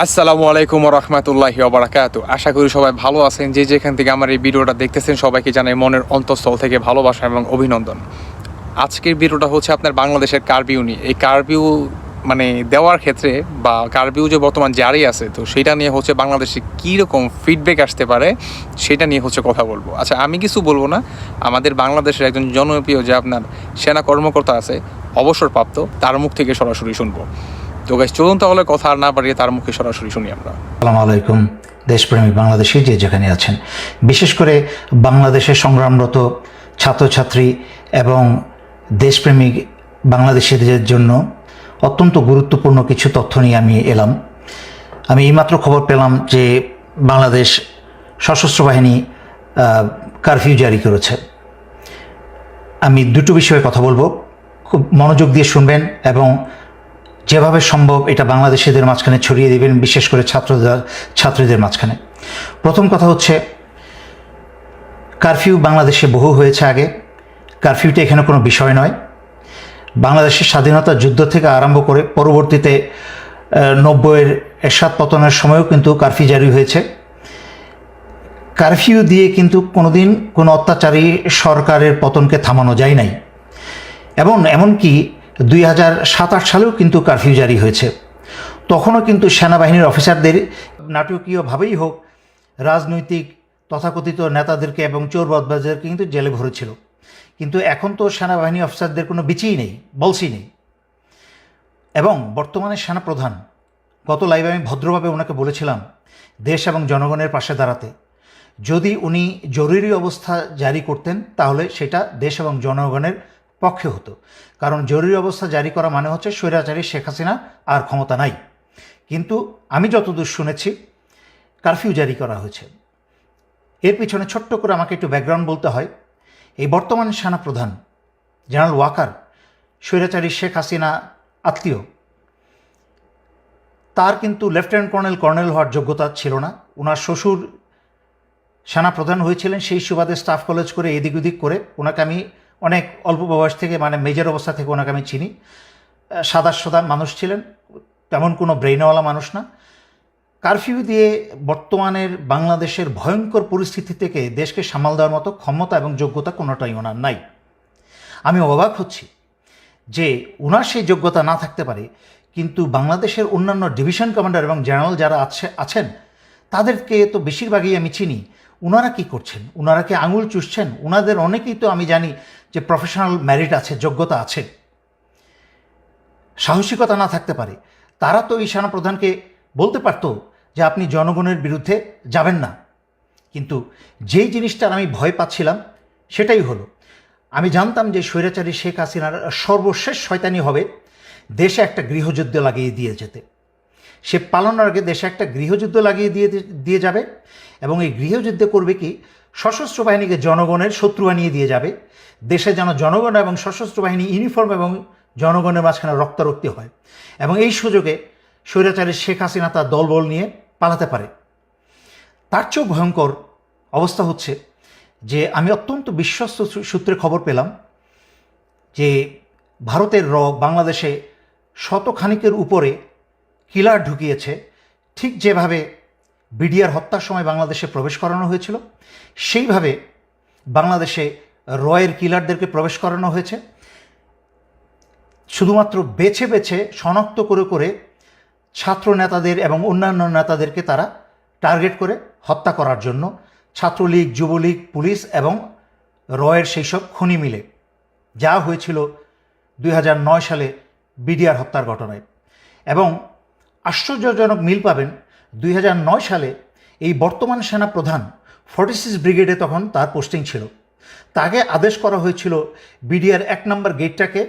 আসসালামু আলাইকুম রহমতুল্লাহি ওবরাকাতু আশা করি সবাই ভালো আছেন। যে যেখান থেকে আমার এই ভিডিওটা দেখতেছেন, সবাইকে জানাই মনের অন্তঃস্থল থেকে ভালোবাসা এবং অভিনন্দন। আজকের ভিডিওটা হচ্ছে আপনার বাংলাদেশের কারবিউ নিয়ে। এই কারবিউ মানে দেওয়ার ক্ষেত্রে বা কার্বিউ যে বর্তমান জারি আছে, তো সেটা নিয়ে হচ্ছে বাংলাদেশে কীরকম ফিডব্যাক আসতে পারে, সেটা নিয়ে হচ্ছে কথা বলব। আচ্ছা আমি কিছু বলব না। আমাদের বাংলাদেশের একজন জনপ্রিয় যে আপনার সেনা কর্মকর্তা আছে, অবসরপ্রাপ্ত, তার মুখ থেকে সরাসরি শুনব। তো গাইস চলুন তাহলে কথা আর না বাড়িয়ে তার মুখে সরাসরি শুনি আমরা। আসসালামু আলাইকুম দেশপ্রেমিক বাংলাদেশি যে যেখানে আছেন। বিশেষ করে বাংলাদেশে সংগ্রামরত ছাত্রছাত্রী এবং দেশপ্রেমিক বাংলাদেশিদের জন্য অত্যন্ত গুরুত্বপূর্ণ কিছু তথ্য নিয়ে আমি এলাম। আমি এইমাত্র খবর পেলাম যে বাংলাদেশ সশস্ত্র বাহিনী কারফিউ জারি করেছে। আমি দুটো বিষয়ে কথা বলব। খুব মনোযোগ দিয়ে শুনবেন এবং যেভাবে সম্ভব এটা বাংলাদেশিদের মাঝখানে ছড়িয়ে দেবেন, বিশেষ করে ছাত্রদের, ছাত্রীদের মাঝখানে। প্রথম কথা হচ্ছে, কারফিউ বাংলাদেশে বহু হয়েছে আগে। কারফিউটা এখানে কোনো বিষয় নয়। বাংলাদেশের স্বাধীনতা যুদ্ধ থেকে আরম্ভ করে পরবর্তীতে নব্বইয়ের এরশাদ পতনের সময়ও কিন্তু কারফিউ জারি হয়েছে। কারফিউ দিয়ে কিন্তু কোনোদিন কোনো অত্যাচারী সরকারের পতনকে থামানো যায় নাই। এবং এমনকি দুই হাজার সাত সালেও কিন্তু কারফিউ জারি হয়েছে। তখনও কিন্তু সেনাবাহিনীর অফিসারদের নাটকীয়ভাবেই হোক, রাজনৈতিক তথাকথিত নেতাদেরকে এবং চোর বদবাজদেরকে কিন্তু জেলে ভরেছিল। কিন্তু এখন তো সেনাবাহিনী অফিসারদের কোনো বিচিই নেই, বলসই নেই। এবং বর্তমানে সেনাপ্রধান, গত লাইভে আমি ভদ্রভাবে ওনাকে বলেছিলাম, দেশ এবং জনগণের পাশে দাঁড়াতে। যদি উনি জরুরি অবস্থা জারি করতেন, তাহলে সেটা দেশ এবং জনগণের পক্ষে হতো। কারণ জরুরি অবস্থা জারি করা মানে হচ্ছে স্বৈরাচারী শেখ হাসিনা আর ক্ষমতা নাই। কিন্তু আমি যতদূর শুনেছি কারফিউ জারি করা হয়েছে। এর পিছনে ছোট্ট করে আমাকে একটু ব্যাকগ্রাউন্ড বলতে হয়। এই বর্তমান সেনাপ্রধান জেনারেল ওয়াকার, স্বৈরাচারী শেখ হাসিনা আত্মীয়, তার কিন্তু লেফটেন্যান্ট কর্নেল কর্নেল হওয়ার যোগ্যতা ছিল না। ওনার শ্বশুর সেনাপ্রধান হয়েছিলেন, সেই সুবাদে স্টাফ কলেজ করে এদিক ওদিক করে। ওনাকে আমি অনেক অল্প বয়স থেকে মানে মেজর অবস্থা থেকে ওনাকে আমি চিনি। সাদা সাদা মানুষ ছিলেন, তেমন কোনো ব্রেইনওয়ালা মানুষ না। কারফিউ দিয়ে বর্তমানের বাংলাদেশের ভয়ঙ্কর পরিস্থিতি থেকে দেশকে সামাল দেওয়ার মতো ক্ষমতা এবং যোগ্যতা কোনোটাই ওনার নাই। আমি অবাক হচ্ছি যে ওনার সেই যোগ্যতা না থাকতে পারে, কিন্তু বাংলাদেশের অন্যান্য ডিভিশন কমান্ডার এবং জেনারেল যারা আছে, আছেন, তাদেরকে তো বেশিরভাগই আমি চিনি। ওনারা কি করছেন? ওনারা কি আঙুল চুষছেন? ওনাদের অনেকেই তো আমি জানি যে প্রফেশনাল ম্যারিট আছে, যোগ্যতা আছে, সাহসিকতা না থাকতে পারে, তারা তো এই সেনাপ্রধানকে বলতে পারতো যে আপনি জনগণের বিরুদ্ধে যাবেন না। কিন্তু যেই জিনিসটার আমি ভয় পাচ্ছিলাম, সেটাই হলো, আমি জানতাম যে স্বৈরাচারী শেখ হাসিনার সর্বশেষ শয়তানি হবে দেশে একটা গৃহযুদ্ধ লাগিয়ে দিয়ে যেতে। সে পালানোর আগে দেশে একটা গৃহযুদ্ধ লাগিয়ে দিয়ে দিয়ে যাবে এবং এই গৃহযুদ্ধে করবে কি সশস্ত্র বাহিনীকে জনগণের শত্রু বানিয়ে দিয়ে যাবে। দেশে যেন জনগণ এবং সশস্ত্র বাহিনী ইউনিফর্ম এবং জনগণের মাঝখানে রক্তারক্তি হয় এবং এই সুযোগে স্বৈরাচারী শেখ হাসিনা তার দলবল নিয়ে পালাতে পারে। তার চেয়েও ভয়ঙ্কর অবস্থা হচ্ছে যে আমি অত্যন্ত বিশ্বস্ত সূত্রে খবর পেলাম যে ভারতের র বাংলাদেশে শতখানিকের উপরে কিলার ঢুকিয়েছে। ঠিক যেভাবে বিডিআর হত্যার সময় বাংলাদেশে প্রবেশ করানো হয়েছিল। সেইভাবে বাংলাদেশে রয়ের কিলারদেরকে প্রবেশ করানো হয়েছে। শুধুমাত্র বেছে বেছে শনাক্ত করে করে ছাত্র নেতাদের এবং অন্যান্য নেতাদেরকে তারা টার্গেট করে হত্যা করার জন্য ছাত্রলীগ, যুবলীগ, পুলিশ এবং রয়ের সেই সব খনি মিলে যা হয়েছিল দুই হাজার নয় সালে বিডিআর হত্যার ঘটনায়। এবং আশ্চর্যজনক মিল পাবেন দুই হাজার নয় সালে এই বর্তমান সেনা প্রধান ফর্টি সিক্স ব্রিগেডে তখন তার পোস্টিং ছিল। তাকে আদেশ করা হয়েছিল বিডিআর এক নম্বর গেটটাকে,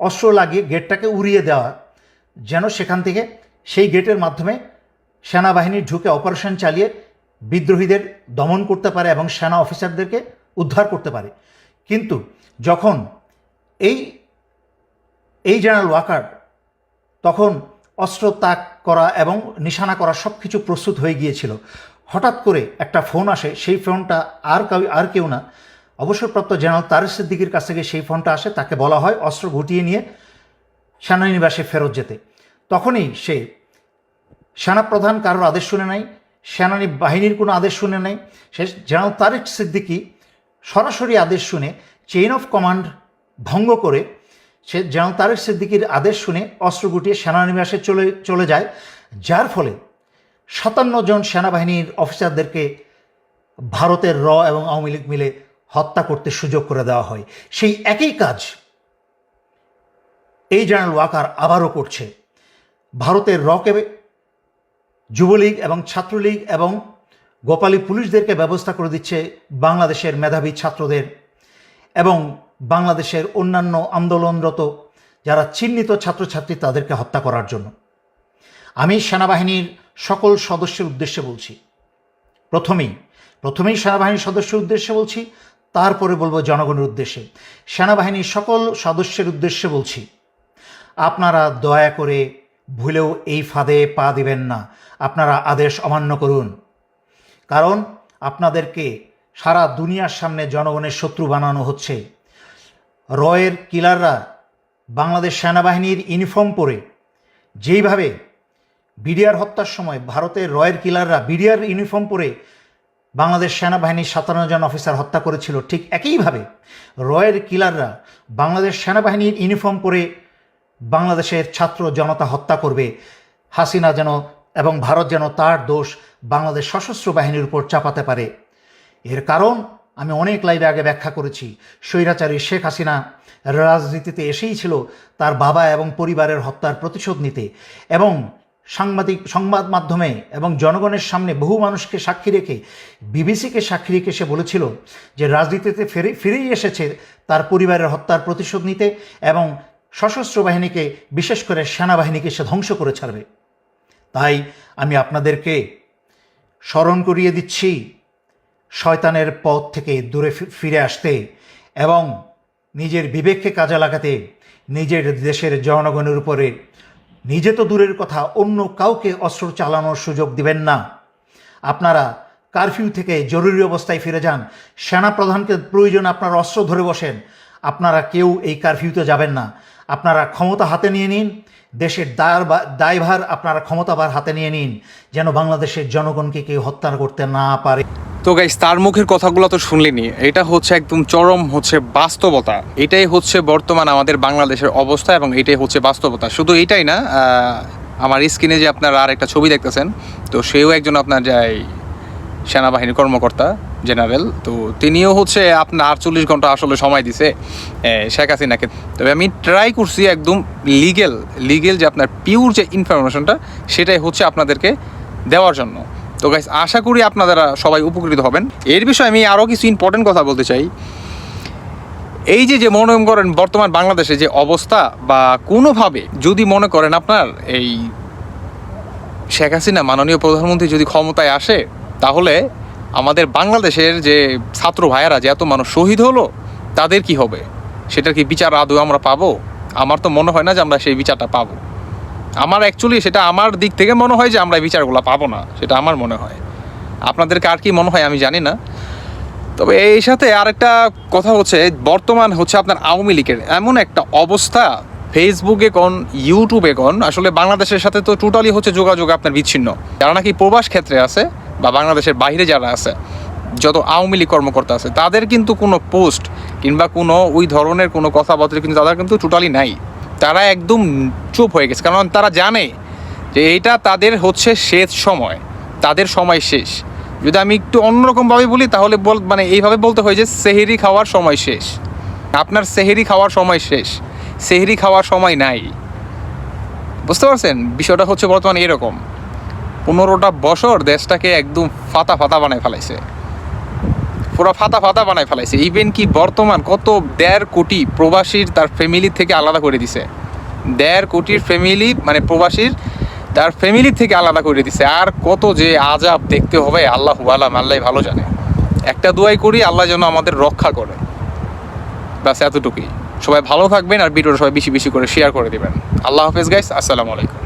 অস্ত্র লাগিয়ে গেটটাকে উড়িয়ে দেওয়া, যেন সেখান থেকে সেই গেটের মাধ্যমে সেনাবাহিনী ঢুকে অপারেশন চালিয়ে বিদ্রোহীদের দমন করতে পারে এবং সেনা অফিসারদেরকে উদ্ধার করতে পারে। কিন্তু যখন এই এই জেনারেল ওয়াকার তখন অস্ত্র তাক করা এবং নিশানা করা সব কিছু প্রস্তুত হয়ে গিয়েছিল। হঠাৎ করে একটা ফোন আসে, সেই ফোনটা আর কেউ আর কেউ না। অবসরপ্রাপ্ত জেনারেল তারেক সিদ্দিকির কাছ থেকে সেই ফোনটা আসে, তাকে বলা হয় অস্ত্র গুটিয়ে নিয়ে সেনানিবাসে ফেরত যেতে। তখনই সে সেনাপ্রধান কারোর আদেশ শুনে নাই, সেনানি বাহিনীর কোনো আদেশ শুনে নাই, সে জেনারেল তারেক সিদ্দিকি সরাসরি আদেশ শুনে চেইন অফ কমান্ড ভঙ্গ করে সে যেন তারেক সিদ্দিকির আদেশ শুনে অস্ত্র গুটিয়ে সেনানিবাসে চলে চলে যায়, যার ফলে সাতান্ন জন সেনাবাহিনীর অফিসারদেরকে ভারতের র এবং আওয়ামী লীগ মিলে হত্যা করতে সুযোগ করে দেওয়া হয়। সেই একই কাজ এই জেনারেল ওয়াকার আবারও করছে। ভারতের রকে যুবলীগ এবং ছাত্রলীগ এবং গোপালী পুলিশদেরকে ব্যবস্থা করে দিচ্ছে বাংলাদেশের মেধাবী ছাত্রদের এবং বাংলাদেশের অন্যান্য আন্দোলনরত যারা চিহ্নিত ছাত্রছাত্রী তাদেরকে হত্যা করার জন্য। আমি সেনাবাহিনীর সকল সদস্যের উদ্দেশ্যে বলছি। প্রথমেই প্রথমেই সেনাবাহিনীর সদস্যের উদ্দেশ্যে বলছি, তারপরে বলব জনগণের উদ্দেশ্যে। সেনাবাহিনীর সকল সদস্যের উদ্দেশ্যে বলছি, আপনারা দয়া করে ভুলেও এই ফাঁদে পা দিবেন না। আপনারা আদেশ অমান্য করুন। কারণ আপনাদেরকে সারা দুনিয়ার সামনে জনগণের শত্রু বানানো হচ্ছে। রয়ের কিলাররা বাংলাদেশ সেনাবাহিনীর ইউনিফর্ম পরে যেইভাবে বিডিআর হত্যার সময় ভারতের রয়ের কিলাররা বিডিআর ইউনিফর্ম পরে বাংলাদেশ সেনাবাহিনীর সাতান্ন জন অফিসার হত্যা করেছিল, ঠিক একইভাবে রয়ের কিলাররা বাংলাদেশ সেনাবাহিনীর ইউনিফর্ম পরে বাংলাদেশের ছাত্র জনতা হত্যা করবে। হাসিনা যেন এবং ভারত যেন তার দোষ বাংলাদেশ সশস্ত্র বাহিনীর উপর চাপাতে পারে। এর কারণ আমি অনেক লাইভে আগে ব্যাখ্যা করেছি। স্বৈরাচারী শেখ হাসিনা রাজনীতিতে এসেই ছিল তার বাবা এবং পরিবারের হত্যার প্রতিশোধ নিতে এবং সাংবাদিক, সংবাদ মাধ্যমে এবং জনগণের সামনে বহু মানুষকে সাক্ষী রেখে, বিবিসিকে সাক্ষী রেখে সে বলেছিল যে রাজনীতিতে ফিরে, ফিরেই এসেছে তার পরিবারের হত্যার প্রতিশোধ নিতে এবং সশস্ত্র বাহিনীকে, বিশেষ করে সেনাবাহিনীকে সে ধ্বংস করে ছাড়বে। তাই আমি আপনাদেরকে স্মরণ করিয়ে দিচ্ছি শয়তানের পথ থেকে দূরে ফিরে আসতে এবং নিজের বিবেককে কাজে লাগাতে নিজের দেশের জনগণের উপরে নিজে তো দূরের কথা, অন্য কাউকে অস্ত্র চালানোর সুযোগ দিবেন না। আপনারা কারফিউ থেকে জরুরি অবস্থায় ফিরে যান। সেনা প্রধানকে প্রয়োজন আপনারা অস্ত্র ধরে বসেন। আপনারা কেউ এই কারফিউতে যাবেন না। আপনারা ক্ষমতা হাতে নিয়ে নিন। দেশের দায় দায়ভার আপনারা ক্ষমতাভার হাতে নিয়ে নিন, যেন বাংলাদেশের জনগণকে কেউ হত্যা করতে না পারে। তো গাইস তার মুখের কথাগুলো তো শুনলেনি এটা হচ্ছে একদম চরম হচ্ছে বাস্তবতা। এটাই হচ্ছে বর্তমান আমাদের বাংলাদেশের অবস্থা এবং এটাই হচ্ছে বাস্তবতা। শুধু এটাই না আমার স্ক্রিনে যে আপনারা আর একটা ছবি দেখতেছেন, তো সেও একজন আপনার, যাই, সেনাবাহিনীর কর্মকর্তা। জেনারেল, তো তিনিও হচ্ছে আপনার আটচল্লিশ ঘণ্টা আসলে সময় দিছে শেখ হাসিনাকে। তবে আমি ট্রাই করছি একদম লিগেল লিগেল যে আপনার পিওর যে ইনফরমেশনটা সেটাই হচ্ছে আপনাদেরকে দেওয়ার জন্য। তো গাইস আশা করি আপনারা সবাই উপকৃত হবেন। এর বিষয়ে আমি আরও কিছু ইম্পর্টেন্ট কথা বলতে চাই। এই যে যে মনে করেন বর্তমান বাংলাদেশে যে অবস্থা বা কোনোভাবে যদি মনে করেন আপনার এই শেখ হাসিনা মাননীয় প্রধানমন্ত্রী যদি ক্ষমতায় আসে, তাহলে আমাদের বাংলাদেশের যে ছাত্র ভাইয়েরা, যে এত মানুষ শহীদ হলো, তাদের কি হবে? সেটার কি বিচার আদৌ আমরা পাবো? আমার তো মনে হয় না যে আমরা সেই বিচারটা পাবো। আমার অ্যাকচুয়ালি সেটা আমার দিক থেকে মনে হয় যে আমরা এই বিচারগুলো পাবো না, সেটা আমার মনে হয়। আপনাদেরকে আর কি মনে হয় আমি জানি না। তবে এই সাথে আরেকটা কথা হচ্ছে, বর্তমান হচ্ছে আপনার আওয়ামী লীগের এমন একটা অবস্থা ফেসবুকে কোন ইউটিউবে কোন, আসলে বাংলাদেশের সাথে তো টোটালি হচ্ছে যোগাযোগ আপনার বিচ্ছিন্ন। যারা নাকি প্রবাস ক্ষেত্রে আছে বা বাংলাদেশের বাইরে যারা আছে, যত আওয়ামী লীগ কর্মকর্তা আছে, তাদের কিন্তু কোনো পোস্ট কিংবা কোনো ওই ধরনের কোনো কথাবার্তা কিন্তু তাদের কিন্তু টোটালি নাই। তারা একদম চুপ হয়ে গেছে, কারণ তারা জানে যে এইটা তাদের হচ্ছে শেষ সময়, তাদের সময় শেষ। যদি আমি একটু অন্যরকমভাবে বলি, তাহলে বল মানে এইভাবে বলতে হয় যে সেহেরি খাওয়ার সময় শেষ। আপনার সেহেরি খাওয়ার সময় শেষ, সেহেরি খাওয়ার সময় নাই। বুঝতে পারছেন? বিষয়টা হচ্ছে বর্তমানে এরকম। পনেরোটা বছর দেশটাকে একদম ফাতা ফাতা বানায় ফেলাইছে। পুরো ফাতা ফাতা বানায় ফেলাইছে। ইভেন কি বর্তমান কত দেড় কোটি প্রবাসীর তার ফ্যামিলি থেকে আলাদা করে দিছে। দেড় কোটির ফ্যামিলি মানে প্রবাসীর তার ফ্যামিলি থেকে আলাদা করে দিছে। আর কত যে আজাব দেখতে হবে, আল্লাহ আলাম, আল্লাহ ভালো জানে। একটা দোয়াই করি, আল্লাহ যেন আমাদের রক্ষা করে। ব্যাস, এতটুকুই। সবাই ভালো থাকবেন আর ভিডিওটা সবাই বেশি বেশি করে শেয়ার করে দিবেন। আল্লাহ হাফেজ গাইস আসসালামু আলাইকুম।